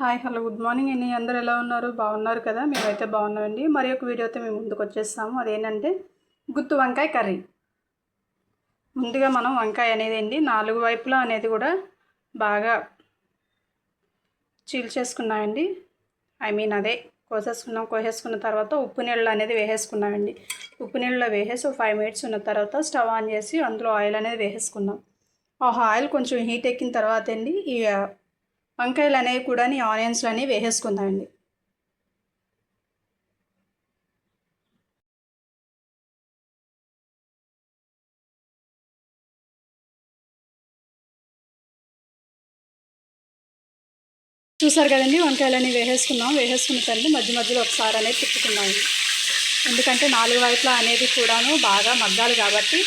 Hi hello good morning అండి. అందరు ఎలా ఉన్నారు? బాగున్నారు కదా? మేమైతే బాగున్నామండి. మరి ఒక వీడియోతో మేము ముందుకు వచ్చేస్తాము. అదేంటంటే గుత్తు వంకాయ కర్రీ. ముందుగా మనం వంకాయ అనేది అండి నాలుగు వైపులా అనేది కూడా బాగా చీల్చేసుకున్నామండి ఐ మీన్ అదే కోసేసుకున్నాం. కోసేసుకున్న తర్వాత ఉప్పు నీళ్ళు అనేది వేసేసుకున్నామండి. ఉప్పు నీళ్ళలో వేసేసి ఒక ఫైవ్ మినిట్స్ ఉన్న తర్వాత స్టవ్ ఆన్ చేసి అందులో ఆయిల్ అనేది వేసేసుకున్నాం. ఆ ఆయిల్ కొంచెం హీట్ ఎక్కిన తర్వాత అండి ఈ వంకాయలు అనేవి కూడా ఆనియన్స్లు అనేవి వేసేసుకుందామండి. చూసారు కదండి వంకాయలు అనేవి వేసేసుకున్నాం. వేసేసుకున్న తర్వాత మధ్య మధ్యలో ఒకసారి అనేది తిప్పుకున్నాం ఎందుకంటే నాలుగు వైపులా అనేది కూడాను బాగా మగ్గాలి కాబట్టి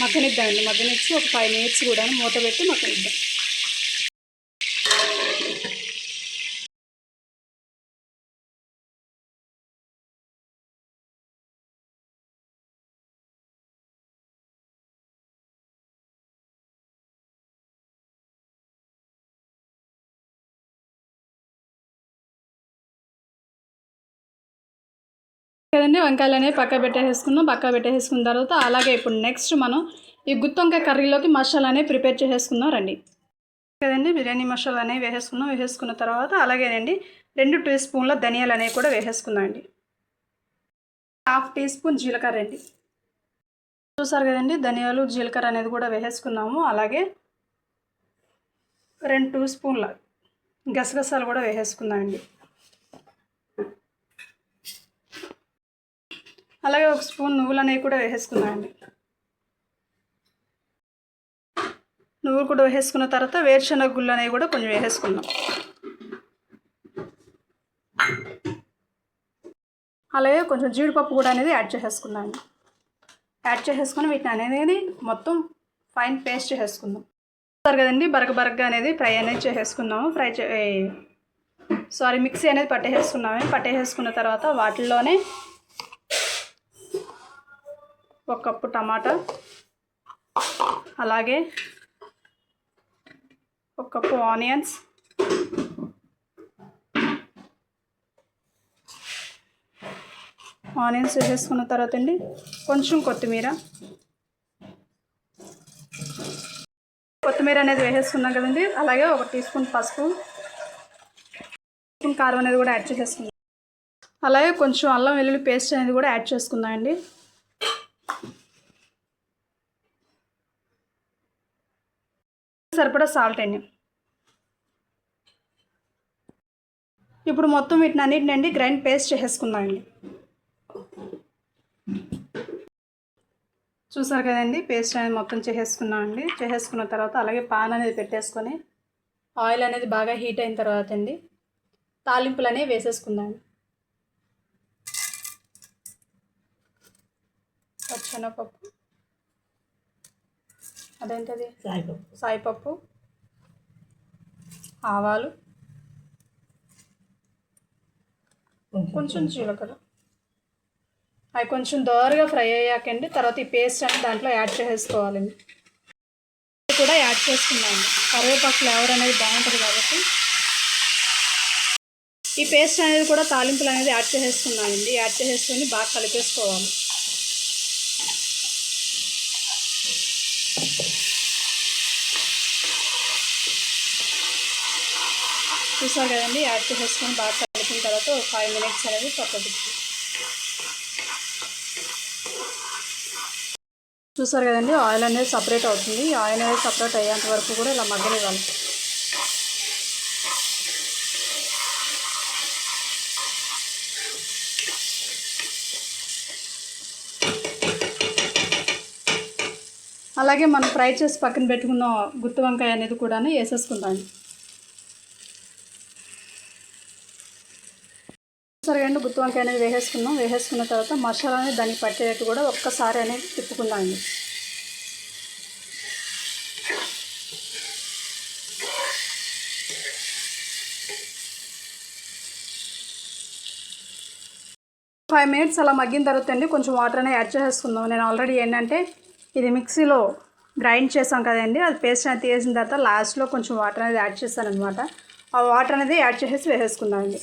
మగ్గనిద్దామండి. మగ్గనిచ్చి ఒక ఫైవ్ మినిట్స్ కూడా మూత పెట్టి మగ్గనిద్దాం. కదండి? వంకాయలు అనేవి పక్క పెట్టేసుకున్నాం పక్క పెట్టేసుకున్న తర్వాత అలాగే ఇప్పుడు నెక్స్ట్ మనం ఈ గుత్తొంకాయ కర్రీలోకి మసాలా అనేవి ప్రిపేర్ చేసేసుకుందాం. రండి. కదండి? బిర్యానీ మసాలా అనేవి వేసేసుకున్నాం వేసేసుకున్న తర్వాత అలాగేనండి రెండు. టీ స్పూన్ల ధనియాలు అనేవి కూడా వేసేసుకుందాం అండి. హాఫ్ టీ స్పూన్ జీలకర్ర అండి చూసారు కదండి? ధనియాలు జీలకర్ర అనేది కూడా వేసేసుకున్నాము. అలాగే రెండు టూ స్పూన్ల గసగసాలు కూడా వేసేసుకుందాం అండి. అలాగే ఒక స్పూన్ నువ్వులు అనేవి కూడా వేసేసుకున్నామండి నువ్వులు కూడా వేసేసుకున్న తర్వాత వేరుశనగ గుళ్ళు అనేవి కూడా కొంచెం వేసేసుకున్నాం అలాగే కొంచెం జీడిపప్పు కూడా అనేది యాడ్ చేసేసుకున్నాను యాడ్ చేసేసుకుని వీటిని అనేది మొత్తం ఫైన్ పేస్ట్ చేసేసుకుందాం. సార్ కదండి బరగ బరగగా అనేది ఫ్రై అనేది చేసేసుకున్నాము ఫ్రై చే సారీ మిక్సీ అనేది పట్టేసేసుకున్నాము. పట్టేసేసుకున్న తర్వాత వాటిల్లోనే ఒక కప్పు టమాటా. అలాగే ఒక కప్పు ఆనియన్స్. ఆనియన్స్ వేసేసుకున్న తర్వాత అండి కొంచెం కొత్తిమీర. కొత్తిమీర అనేది వేసేసుకున్నాం కదండి. అలాగే ఒక టీ స్పూన్ పసుపు. కారం అనేది కూడా యాడ్ చేసేసుకుందాం అలాగే కొంచెం అల్లం వెల్లుల్లి పేస్ట్ అనేది కూడా యాడ్ చేసుకుందాం అండి. సరిపడా సాల్ట్ అండి. ఇప్పుడు మొత్తం వీటిని అన్నిటినండి గ్రైండ్ పేస్ట్ చేసేసుకుందామండి. చూసారు కదండి పేస్ట్ అనేది మొత్తం చేసేసుకున్నామండి. చేసేసుకున్న తర్వాత అలాగే పాన్ అనేది పెట్టేసుకొని ఆయిల్ అనేది బాగా హీట్ అయిన తర్వాత అండి తాలింపులు అనేవి వేసేసుకుందాం. పచ్చనపప్పు. అదేంటది? సాయిపప్పు సాయిపప్పు ఆవాలు కొంచెం జీలకర్ర. అవి కొంచెం దోరగా ఫ్రై అయ్యాకండి తర్వాత ఈ పేస్ట్ అనేది దాంట్లో యాడ్ చేసేసుకోవాలండి ఇది కూడా యాడ్ చేసుకున్నామండి కరివేపాకు ఫ్లేవర్ అనేది బాగుంటుంది కాబట్టి. ఈ పేస్ట్ అనేది కూడా తాలింపులు అనేది యాడ్ చేసేసుకున్నామండి యాడ్ చేసేసుకొని బాగా కలిపేసుకోవాలి. చూసారు కదండి యాడ్ చేసేసుకొని బాగా కలిపిన తర్వాత ఒక ఫైవ్ మినిట్స్ అనేది పక్కకు చూసారు కదండి ఆయిల్ అనేది సపరేట్ అవుతుంది. ఆయిల్ అనేది సపరేట్ అయ్యేంత వరకు కూడా ఇలా మగ్గనివ్వాలి. అలాగే మనం ఫ్రై చేసి పక్కన పెట్టుకున్న గుత్తి వంకాయ అనేది కూడా వేసేసుకుందాం. సరిగా గుత్తి వంకాయ అనేది వేసేసుకున్నాం వేసేసుకున్న తర్వాత మసాలా అనేది దానికి పట్టేటట్టు కూడా ఒక్కసారి అనేది తిప్పుకుందామండి ఫైవ్ మినిట్స్ అలా మగ్గిన తర్వాత అండి కొంచెం వాటర్ అనేది యాడ్ చేసేసుకుందాం. నేను ఆల్రెడీ ఏంటంటే ఇది మిక్సీలో గ్రైండ్ చేసాం కదండి అది పేస్ట్ అనేది తీసిన తర్వాత లాస్ట్లో కొంచెం వాటర్ అనేది యాడ్ చేస్తాను అనమాట ఆ వాటర్ అనేది యాడ్ చేసేసి వేసేసుకుందామండి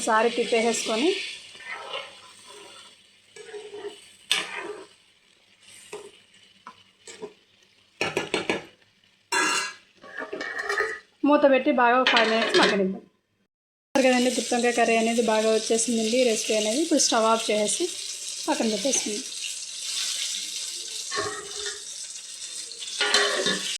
ఒక్కసారి తిప్పేసేసుకొని మూత పెట్టి బాగా ఫైవ్ మినిట్స్ మగ్గనిద్దాం. కదండి గుత్తొంకాయ కర్రీ అనేది బాగా వచ్చేసిందండి. రెసిపీ అనేది ఇప్పుడు స్టవ్ ఆఫ్ చేసేసి పక్కన పెట్టేసింది